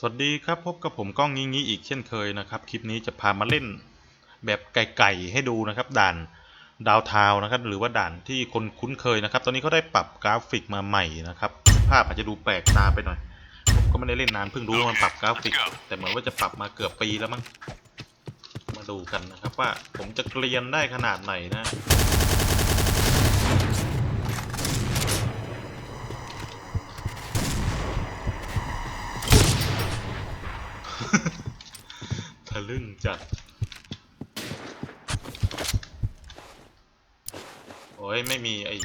สวัสดีครับพบกับผมก้องงี้งี้อีกเช่นเคยนะครับ คลิปนี้จะพามาเล่นแบบไก่ๆให้ดูนะครับ ด่านดาวเทาวนะครับ หรือว่าด่านที่คนคุ้นเคยนะครับ ตอนนี้เขาได้ปรับกราฟิกมาใหม่นะครับ ภาพอาจจะดูแปลกตาไปหน่อย ผมก็ไม่ได้เล่นนานเพิ่งรู้ว่ามันปรับกราฟิก แต่เหมือนว่าจะปรับมาเกือบปีแล้วมั้งมาดูกันนะครับ ว่าผมจะเกรียนได้ขนาดไหนนะ ลึ่งจัด โอ้ย ไม่มีไอ้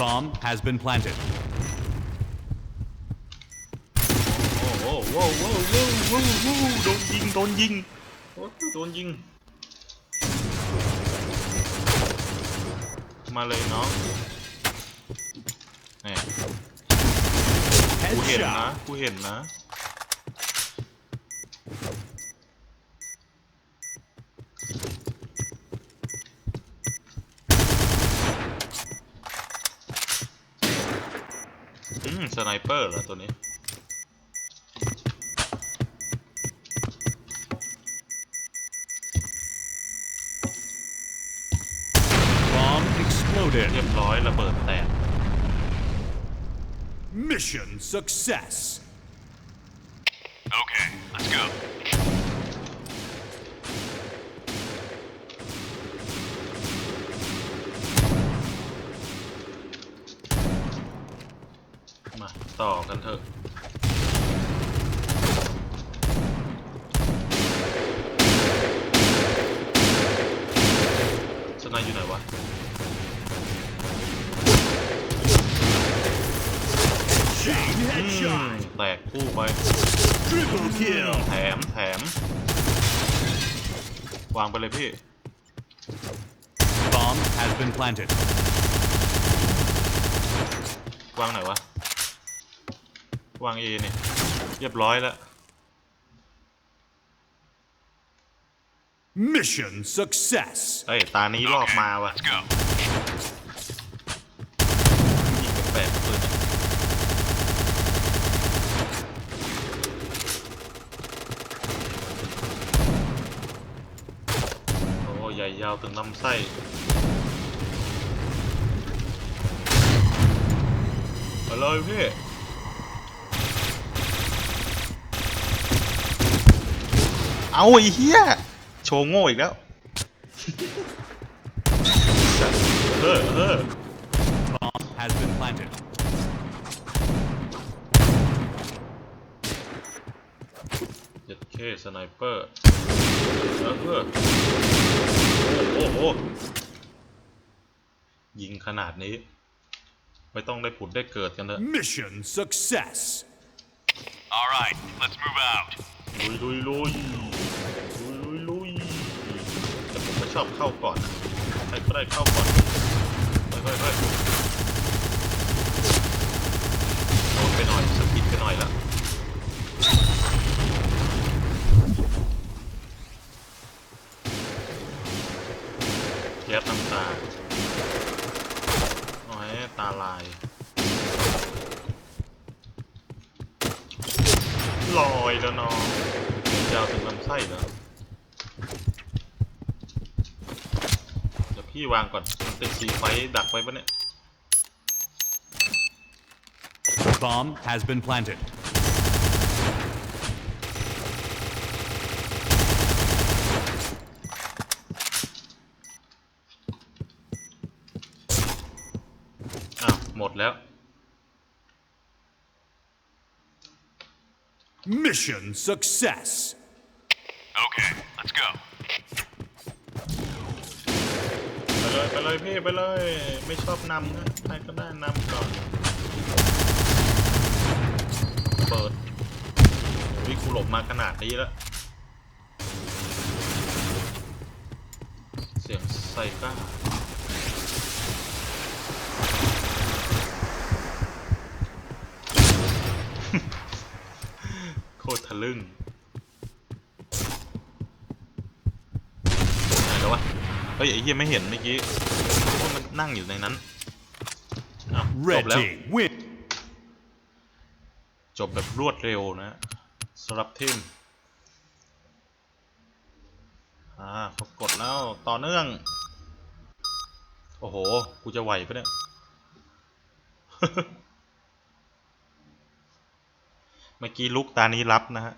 Bomb has been planted. โอ้โหโว้วโว้วโว้วโว้วโว้วโดนยิง โดนยิง โอ้ยโดนยิง มาเลยน้องแหม กูเห็นนะ Headshot. กูเห็นนะ อืม สไนเปอร์เหรอตัวนี้ Bomb เรี exploded. ยบร้อยระเบิดแตก Mission success. Okay, let's go. มาต่อกันเถอะ สนายอยู่ไหนวะ Chain อืม headshot. แตกคู่ไป Triple kill. แถมแถม วางไปเลยพี่ Bomb has been planted. วางไหนวะ วางเอเนี่ยเรียบร้อยแล้ว Mission success. เอ้ย ตานี้รอบมาว่ะ Let's go. ยิงแปลกๆปืนอะโอ้ให ญ่ยาวถึงลำไส้ไปเลยพี่เอาไอ้เหี้ยโชว์โง่อีกแล้วเออเออ Bomb has been planted. เจ็ดเคสไนเปอร์เออเออ โอ้โห ยิงขนาดนี้ ไม่ต้องได้ผุดได้เกิดกันเถอะ Mission success. All right, let's move out. ลุยลุยลุยลุยลุยลุยแต่ผมไม่ชอบเข้าก่อนนะใครก็ได้เข้าก่อนเฮ้ยเฮ้ยเฮ้ยโดนไปหน่อยสกิดไปหน่อยแล้วแก๊สน้ำตาโอ้ยตาลาย ลอยแล้วน้องยาวถึงลำไส้แล้วเดี๋ยวพี่วางก่อนมันติดสีไฟดักไว้ปะเนี่ย Bomb has been planted. อ้าวหมดแล้ว Mission success. Okay, let's go. ไปเลยไปเลยพี่ไปเลย ไม่ชอบนำนะใครก็ได้นำก่อนเปิดวิกูหลบมาขนาดนี้แล้ว เสียงไซก้า ตรทะลึ่งไหนแล้ววะ เฮ้ยไอ้เหี้ยไม่เห็นเมื่อกี้ว่ามันนั่งอยู่ในนั้นอ้าวจบแล้ว Red team win. จบแบบรวดเร็วนะสำหรับทีมอ่าพอกดแล้วต่อเนื่อง โอ้โห กูจะไหวปะเนี่ย เมื่อกี้ลุกตานี้รับนะฮะ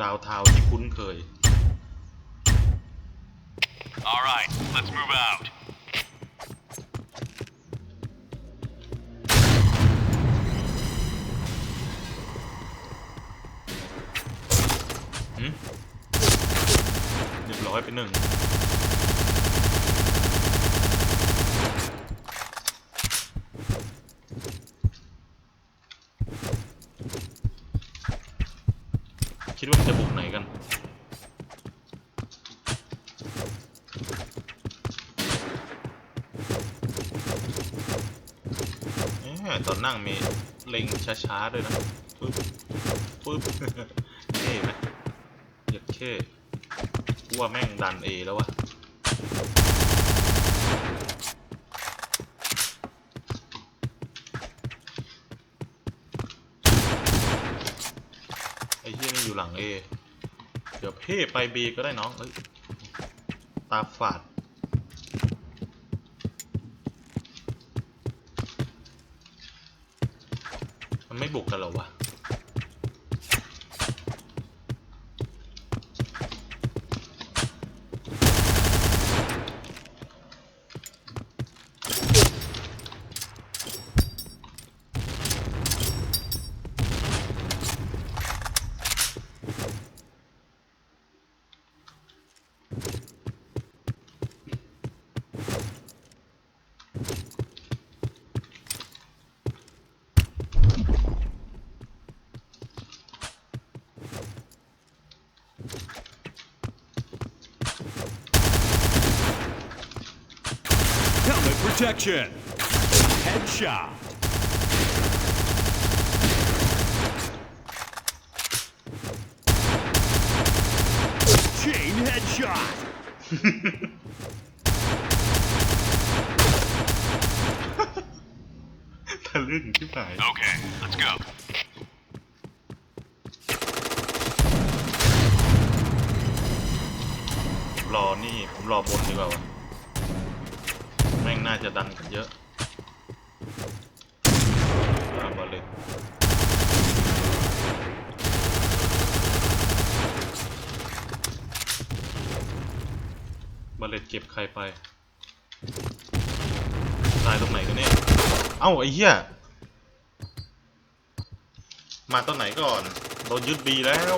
ดาวเทาวที่คุ้นเคย All right, let's move out. หืมเรียบร้อยไปหนึ่ง คิดว่าจะบุกไหนกันเอ๊ะตอนนั่งมีเล็งช้าๆด้วยนะปึ๊บปึ๊บเท่ไหมเหยียดเข้กูว่าแม่งดันเอแล้ววะ อยู่หลังเอเดี๋ยวเพ่ไปบีก็ได้น้องเอ้ยตาฝาด มันไม่บุกกันหรอวะ protection. Headshot. Chain headshot. ทะลึ่งที่ไหน Okay, let's go. รอนี่ ผมรอบนดีกว่าวะแม่ง น่าจะดันกันเยอะอาบอลเลยบอลเลตเก็บใครไป ตายตรงไหนกันเนี่ย เอ้าไอ้เหี้ย มาตอนไหนก่อน โดนยึดบีแล้ว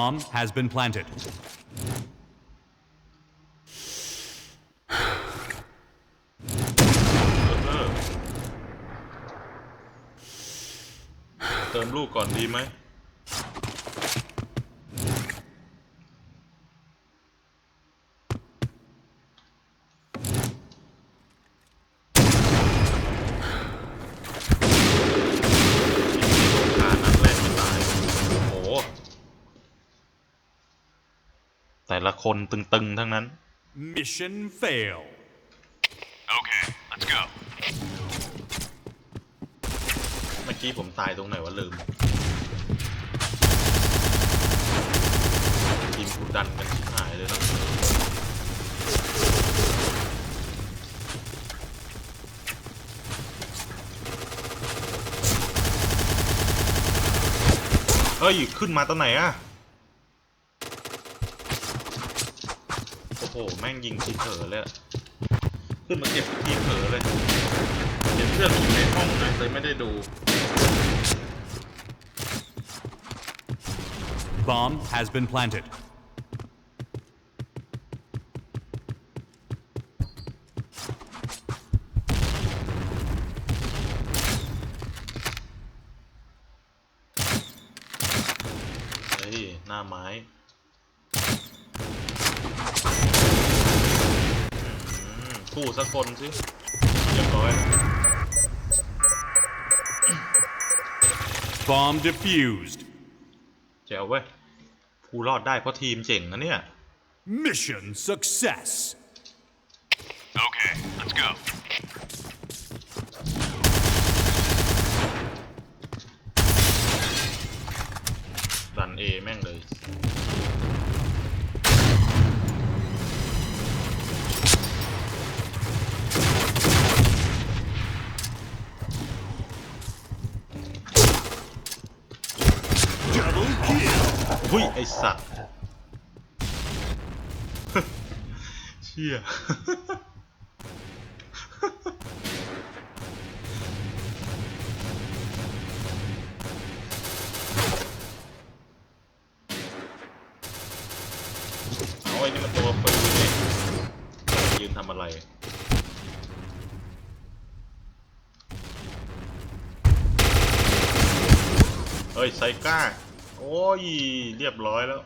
Bomb has been planted. เออเติมลูกก่อนดีไหม แต่ละคนตึงๆทั้งนั้น Mission fail. Okay, let's go. เมื่อกี้ผมตายตรงไหนวะลืมทีมกูดันกันชิบหายเลยนะเฮ้ย ขึ้นมาตอนไหนอะ โอ้โห แม่งยิงทีเผลอเลยอะขึ้นมาเก็บทีเผลอเลยเห็นเพื่อนอยู่ในห้องนะเลยไม่ได้ดู Bomb has been planted. เฮ้ยหน้าไม้ ขู่สักคนสิเรียบร้อย Bomb defused. แจ๋วเว้ยผู้รอดได้เพราะทีมเจ๋งนะเนี่ย Mission success. Okay, let's go. สัตว์เชี่ยเอาไอ้นี่มันตัวปืนนี่ยืนทำอะไรเฮ้ยไซก้าโอ้ย เรียบร้อยแล้ว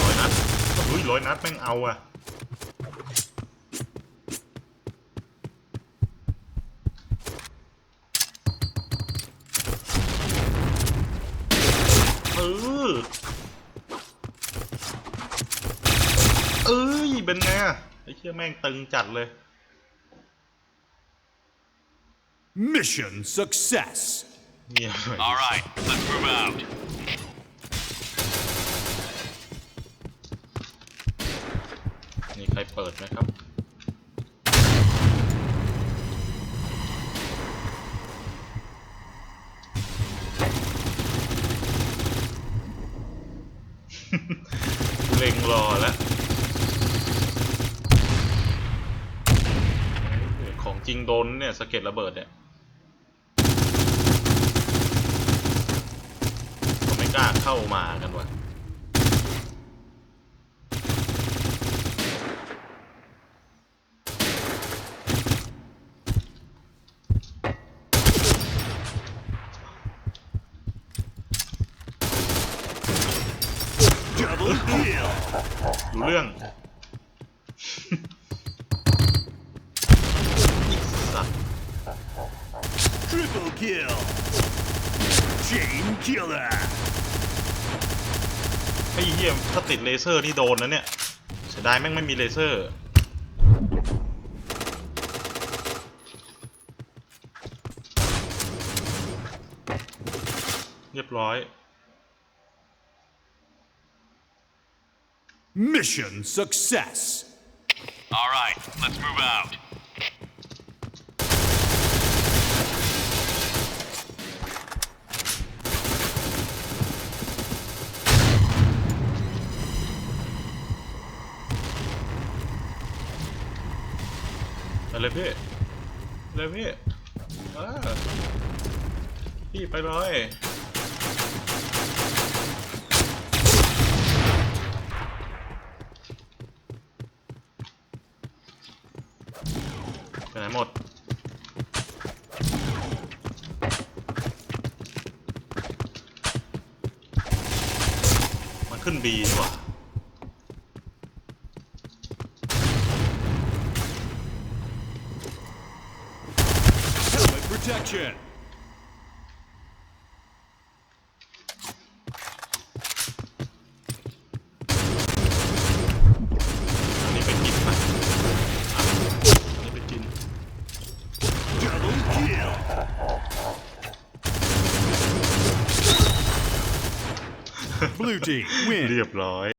ร้อยนัดเฮ้ยร้อยนัดแม่งเอาอะเออเอ้ย เป็นไงอะไอ้เชี่ยแม่งตึงจัดเลย Mission success. เงียบหน่อย All right, let's move out. มีใครเปิดไหมครับ เล็งรอแล้วของจริงโดนเนี่ยสะเก็ดระเบิดเนี่ยก็ไม่กล้า เข้ามากันว่ะ Double kill. รู้เรื่องอีสัตว์ Triple kill. Chain killer. ไอ้เหี้ยถ้าติดเลเซอร์นี่โดนนะเนี่ยเสียดายแม่งไม่มีเลเซอร์เรียบร้อย Mission success. All right, let's move out. ไปเลยพี่ไปเลยพี่เออพี่ไปเลยไปไหนหมดมันขึ้นบี kill. Blue team win. เรียบร้อย